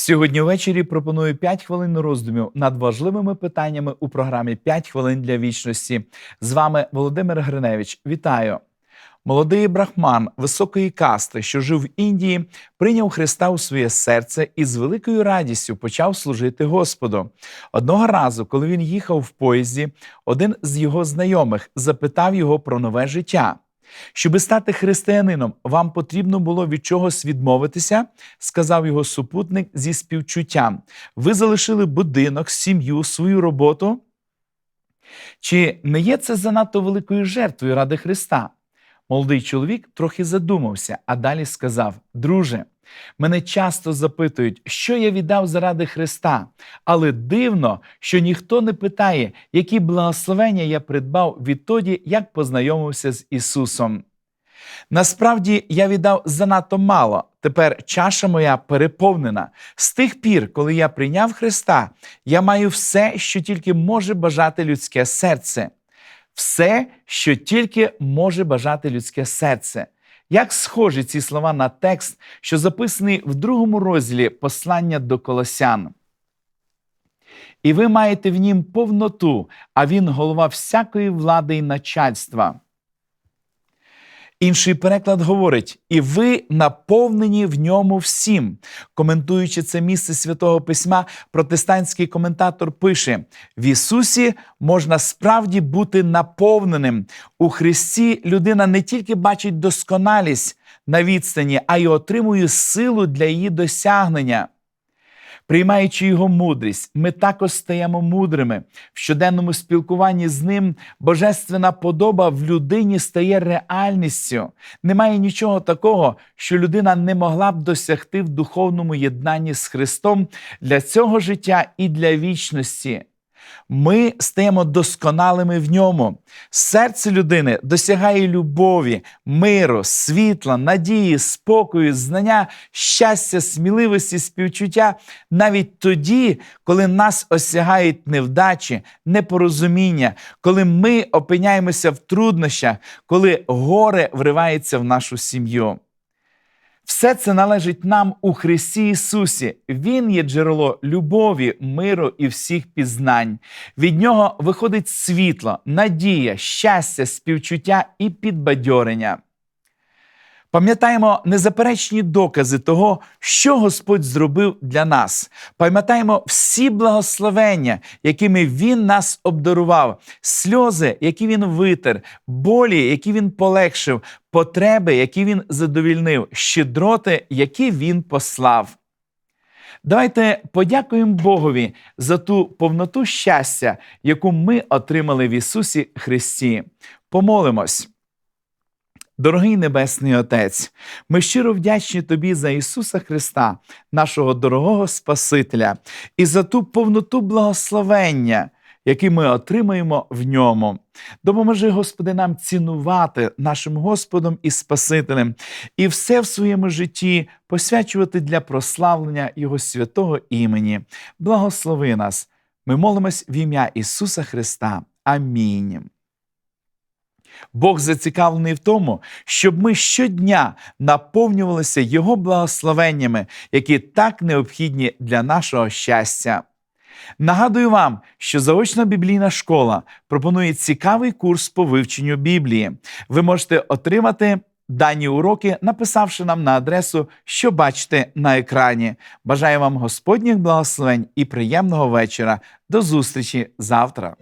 Сьогодні ввечері пропоную 5 хвилин роздумів над важливими питаннями у програмі «5 хвилин для вічності. З вами Володимир Гриневич. Вітаю! Молодий брахман високої касти, що жив в Індії, прийняв Христа у своє серце і з великою радістю почав служити Господу. Одного разу, коли він їхав в поїзді, один з його знайомих запитав його про нове життя. Щоби стати християнином, вам потрібно було від чогось відмовитися, сказав його супутник зі співчуттям. Ви залишили будинок, сім'ю, свою роботу. Чи не є це занадто великою жертвою ради Христа? Молодий чоловік трохи задумався, а далі сказав: Друже, мене часто запитують, що я віддав заради Христа, але дивно, що ніхто не питає, які благословення я придбав відтоді, як познайомився з Ісусом. Насправді я віддав занадто мало. Тепер чаша моя переповнена. З тих пір, коли я прийняв Христа, я маю все, що тільки може бажати людське серце. Все, що тільки може бажати людське серце. Як схожі ці слова на текст, що записаний в другому розділі послання до Колосян. І ви маєте в нім повноту, а він голова всякої влади і начальства. Інший переклад говорить: і ви наповнені в ньому всім. Коментуючи це місце святого письма, протестантський коментатор пише: в Ісусі можна справді бути наповненим. У Христі людина не тільки бачить досконалість на відстані, а й отримує силу для її досягнення. Приймаючи його мудрість, ми також стаємо мудрими. В щоденному спілкуванні з ним божественна подоба в людині стає реальністю. Немає нічого такого, що людина не могла б досягти в духовному єднанні з Христом для цього життя і для вічності. Ми стаємо досконалими в ньому. Серце людини досягає любові, миру, світла, надії, спокою, знання, щастя, сміливості, співчуття навіть тоді, коли нас осягають невдачі, непорозуміння, коли ми опиняємося в труднощах, коли горе вривається в нашу сім'ю. Все це належить нам у Христі Ісусі. Він є джерело любові, миру і всіх пізнань. Від нього виходить світло, надія, щастя, співчуття і підбадьорення. Пам'ятаємо незаперечні докази того, що Господь зробив для нас. Пам'ятаємо всі благословення, якими Він нас обдарував, сльози, які Він витер, болі, які Він полегшив, потреби, які Він задовільнив, щедроти, які Він послав. Давайте подякуємо Богові за ту повноту щастя, яку ми отримали в Ісусі Христі. Помолимось. Дорогий Небесний Отець, ми щиро вдячні Тобі за Ісуса Христа, нашого дорогого Спасителя, і за ту повноту благословення, яке ми отримаємо в ньому. Допоможи, Господи, нам цінувати нашим Господом і Спасителем і все в своєму житті посвячувати для прославлення Його святого імені. Благослови нас. Ми молимось в ім'я Ісуса Христа. Амінь. Бог зацікавлений в тому, щоб ми щодня наповнювалися Його благословеннями, які так необхідні для нашого щастя. Нагадую вам, що заочна біблійна школа пропонує цікавий курс по вивченню Біблії. Ви можете отримати дані уроки, написавши нам на адресу, що бачите на екрані. Бажаю вам Господніх благословень і приємного вечора. До зустрічі завтра.